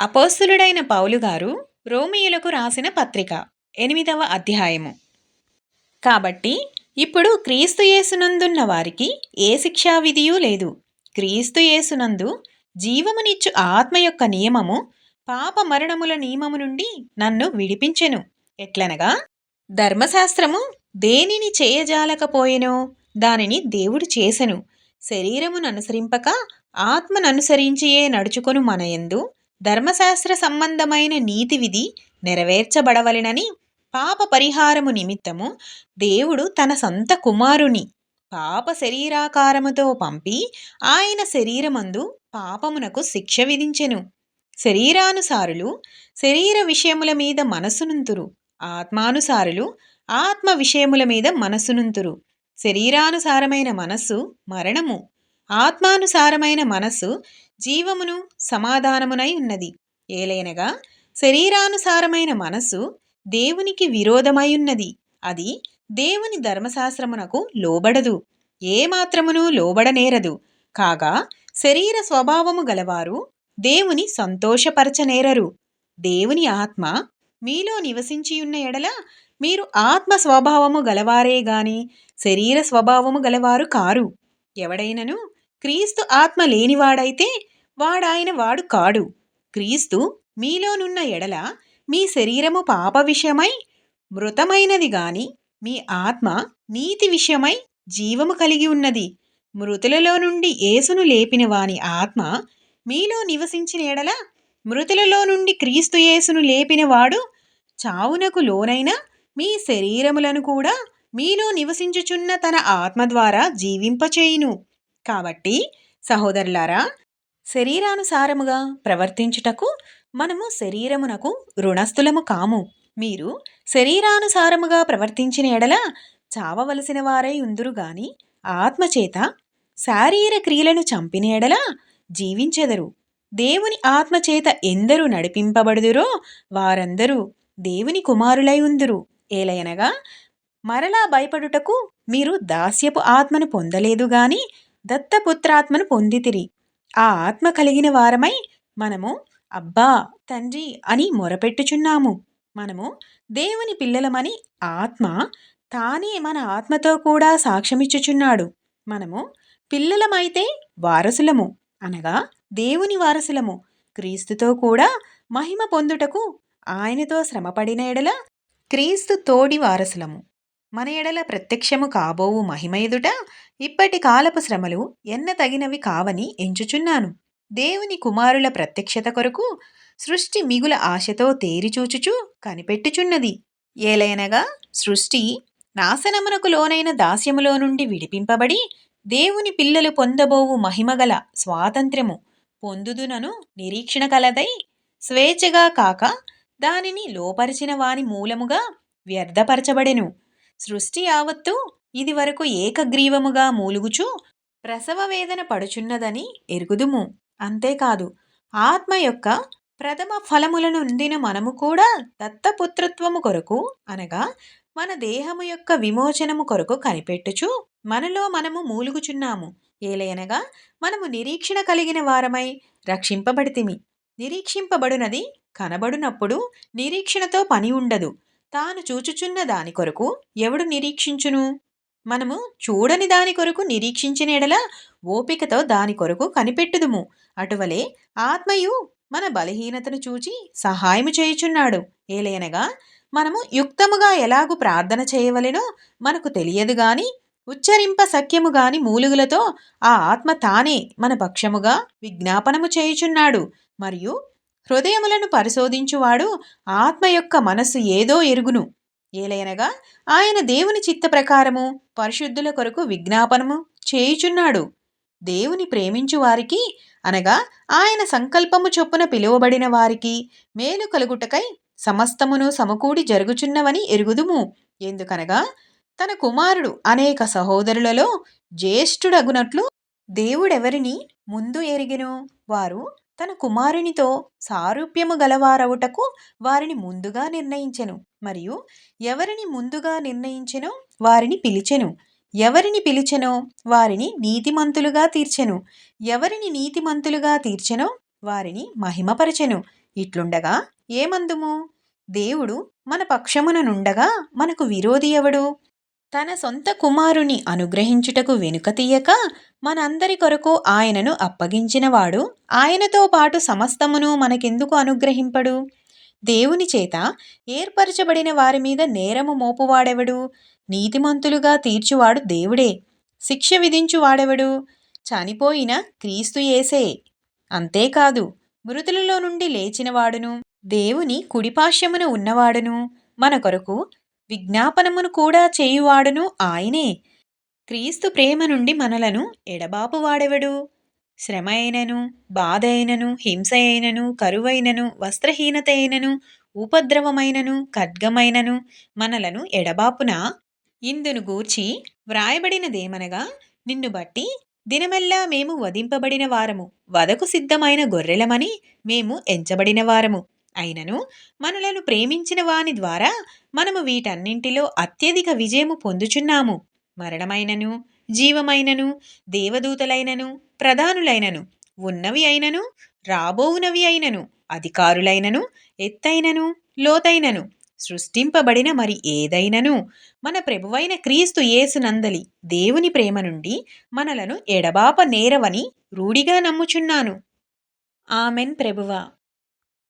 అపోస్తులుడైన పౌలుగారు రోమియులకు రాసిన పత్రిక ఎనిమిదవ అధ్యాయము. కాబట్టి ఇప్పుడు క్రీస్తు యేసునందున్న వారికి ఏ శిక్షా విధియూ లేదు. క్రీస్తు యేసునందు జీవమునిచ్చు ఆత్మ యొక్క నియమము పాప మరణముల నియమము నుండి నన్ను విడిపించెను. ఎట్లనగా? ధర్మశాస్త్రము దేనిని చేయజాలకపోయెనో దానిని దేవుడు చేసెను. శరీరమును అనుసరింపక ఆత్మననుసరించియే నడుచుకొను మనయందు ధర్మశాస్త్ర సంబంధమైన నీతి విధి నెరవేర్చబడవలెనని పాప పరిహారము నిమిత్తము దేవుడు తన సొంత కుమారుని పాప శరీరాకారముతో పంపి ఆయన శరీరమందు పాపమునకు శిక్ష విధించెను. శరీరానుసారులు శరీర విషయముల మీద మనసునుంతురు ఆత్మానుసారులు ఆత్మ విషయముల మీద మనసునుంతురు శరీరానుసారమైన మనస్సు మరణము. ఆత్మానుసారమైన మనస్సు జీవమును సమాధానమునై ఉన్నది. ఏలైనగా శరీరానుసారమైన మనస్సు దేవునికి విరోధమైయున్నది. అది దేవుని ధర్మశాస్త్రమునకు లోబడదు. ఏమాత్రమును లోబడనేరదు. కాగా శరీర స్వభావము గలవారు దేవుని సంతోషపరచనేరరు. దేవుని ఆత్మ మీలో నివసించియున్న ఎడల మీరు ఆత్మ స్వభావము గలవారే గాని శరీర స్వభావము గలవారు కారు. ఎవడైనను క్రీస్తు ఆత్మ లేనివాడైతే వాడాయన వాడు కాడు. క్రీస్తు మీలోనున్న ఎడల మీ శరీరము పాప విషయమై మృతమైనది గాని మీ ఆత్మ నీతి విషయమై జీవము కలిగి ఉన్నది. మృతులలో నుండి యేసును లేపిన వాని ఆత్మ మీలో నివసించిన ఎడల మృతులలో నుండి క్రీస్తు యేసును లేపినవాడు చావునకు లోనైన మీ శరీరములను కూడా మీలో నివసించుచున్న తన ఆత్మ ద్వారా జీవింపచేయును. కాబట్టి సహోదరులారా శరీరానుసారముగా ప్రవర్తించుటకు మనము శరీరమునకు రుణస్థులము కాము. మీరు శరీరానుసారముగా ప్రవర్తించిన ఎడల చావవలసిన వారై ఉందురు గాని ఆత్మచేత శారీర క్రియలను చంపిన ఎడల జీవించెదరు. దేవుని ఆత్మచేత ఎందరు నడిపింపబడుదురో వారందరూ దేవుని కుమారులై ఉందురు. ఏలయనగా మరలా భయపడుటకు మీరు దాస్యపు ఆత్మను పొందలేదు గాని దత్తపుత్రాత్మను పొందితిరి. ఆ ఆత్మ కలిగిన వారమై మనము అబ్బా తండ్రి అని మొరపెట్టుచున్నాము. మనము దేవుని పిల్లలమని ఆత్మ తానే మన ఆత్మతో కూడా సాక్ష్యమిచ్చుచున్నాడు. మనము పిల్లలమైతే వారసులము అనగా దేవుని వారసులము. క్రీస్తుతో కూడా మహిమ పొందుటకు ఆయనతో శ్రమపడిన ఎడల క్రీస్తు తోడి వారసులము. మన ఎడల ప్రత్యక్షము కాబోవు మహిమ ఎదుట ఇప్పటి కాలపు శ్రమలు ఎన్న తగినవి కావని ఎంచుచున్నాను. దేవుని కుమారుల ప్రత్యక్షత కొరకు సృష్టి మిగుల ఆశతో తేరిచూచుచు కనిపెట్టుచున్నది. ఏలైనగా సృష్టి నాశనమునకు లోనైన దాస్యములో నుండి విడిపింపబడి దేవుని పిల్లలు పొందబోవు మహిమగల స్వాతంత్ర్యము పొందుదునను నిరీక్షణ కలదై స్వేచ్ఛగా కాక దానిని లోపరిచిన వాని మూలముగా వ్యర్థపరచబడెను. సృష్టి యావత్తు ఇది వరకు ఏకగ్రీవముగా మూలుగుచు ప్రసవ వేదన పడుచున్నదని ఎరుగుదుము. అంతేకాదు ఆత్మ యొక్క ప్రథమ ఫలములను ఉందిన మనము కూడా దత్తపుత్రత్వము కొరకు అనగా మన దేహము యొక్క విమోచనము కొరకు కనిపెట్టుచు మనలో మనము మూలుగుచున్నాము. ఏలయనగా మనము నిరీక్షణ కలిగిన వారమై రక్షింపబడితిమి. నిరీక్షింపబడునది కనబడునప్పుడు నిరీక్షణతో పని ఉండదు. తాను చూచుచున్న దాని కొరకు ఎవడు నిరీక్షించును? మనము చూడని దాని కొరకు నిరీక్షించిన ఎడల ఓపికతో దాని కొరకు కనిపెట్టుదుము. అటువలే ఆత్మయు మన బలహీనతను చూచి సహాయము చేయుచున్నాడు. ఏలైనగా మనము యుక్తముగా ఎలాగు ప్రార్థన చేయవలెనో మనకు తెలియదు గాని ఉచ్చరింప సఖ్యము గాని మూలుగులతో ఆ ఆత్మ తానే మన పక్షముగా విజ్ఞాపనము చేయుచున్నాడు. మరియు హృదయములను పరిశోధించువాడు ఆత్మ యొక్క మనసు ఏదో ఎరుగును. ఏలయనగా ఆయన దేవుని చిత్త ప్రకారము పరిశుద్ధుల కొరకు విజ్ఞాపనము చేయుచున్నాడు. దేవుని ప్రేమించు వారికి అనగా ఆయన సంకల్పము చొప్పున పిలువబడిన వారికి మేలు కలుగుటకై సమస్తమును సమకూడి జరుగుచున్నవని ఎరుగుదుము. ఎందుకనగా తన కుమారుడు అనేక సహోదరులలో జ్యేష్ఠుడగునట్లు దేవుడెవరిని ముందు ఎరిగినో? వారు తన కుమారునితో సారూప్యము గలవారవుటకు వారిని ముందుగా నిర్ణయించెను. మరియు ఎవరిని ముందుగా నిర్ణయించెనో వారిని పిలిచెను. ఎవరిని పిలిచెనో వారిని నీతిమంతులుగా తీర్చెను. ఎవరిని నీతిమంతులుగా తీర్చెనో వారిని మహిమపరచెను. ఇట్లుండగా ఏమందుము? దేవుడు మన పక్షమున నుండగా మనకు విరోధి ఎవడు? తన సొంత కుమారుని అనుగ్రహించుటకు వెనుక తీయక మనందరి కొరకు ఆయనను అప్పగించినవాడు ఆయనతో పాటు సమస్తమును మనకెందుకు అనుగ్రహింపడు? దేవుని చేత ఏర్పరచబడిన వారి మీద నేరము మోపువాడెవడు? నీతిమంతులుగా తీర్చువాడు దేవుడే. శిక్ష విధించువాడెవడు? చనిపోయిన క్రీస్తు ఏసే అంతేకాదు మృతులలో నుండి లేచినవాడును. దేవుని కుడిపాశ్యమున ఉన్నవాడును. మన కొరకు విజ్ఞాపనమును కూడా చేయువాడును ఆయనే. క్రీస్తు ప్రేమ నుండి మనలను ఎడబాపువాడెవడు శ్రమ అయినను బాధ అయినను హింస అయినను కరువైనను వస్త్రహీనత అయినను ఉపద్రవమైనను ఖడ్గమైనను మనలను ఎడబాపున? ఇందును గూర్చి వ్రాయబడినదేమనగా నిన్ను బట్టి దినమెల్లా మేము వధింపబడిన వారము వదకు సిద్ధమైన గొర్రెలమని మేము ఎంచబడిన వారము. అయినను మనలను ప్రేమించిన వాని ద్వారా మనము వీటన్నింటిలో అత్యధిక విజయము పొందుచున్నాము. మరణమైనను జీవమైనను దేవదూతలైనను ప్రధానులైనను ఉన్నవి అయినను రాబోవునవి అయినను అధికారులైనను ఎత్తైనను లోతైనను సృష్టింపబడిన మరి ఏదైనను మన ప్రభువైన క్రీస్తు యేసునందలి దేవుని ప్రేమ నుండి మనలను ఎడబాప నేరవని రూఢిగా నమ్ముచున్నాను. ఆమెన్ ప్రభువా.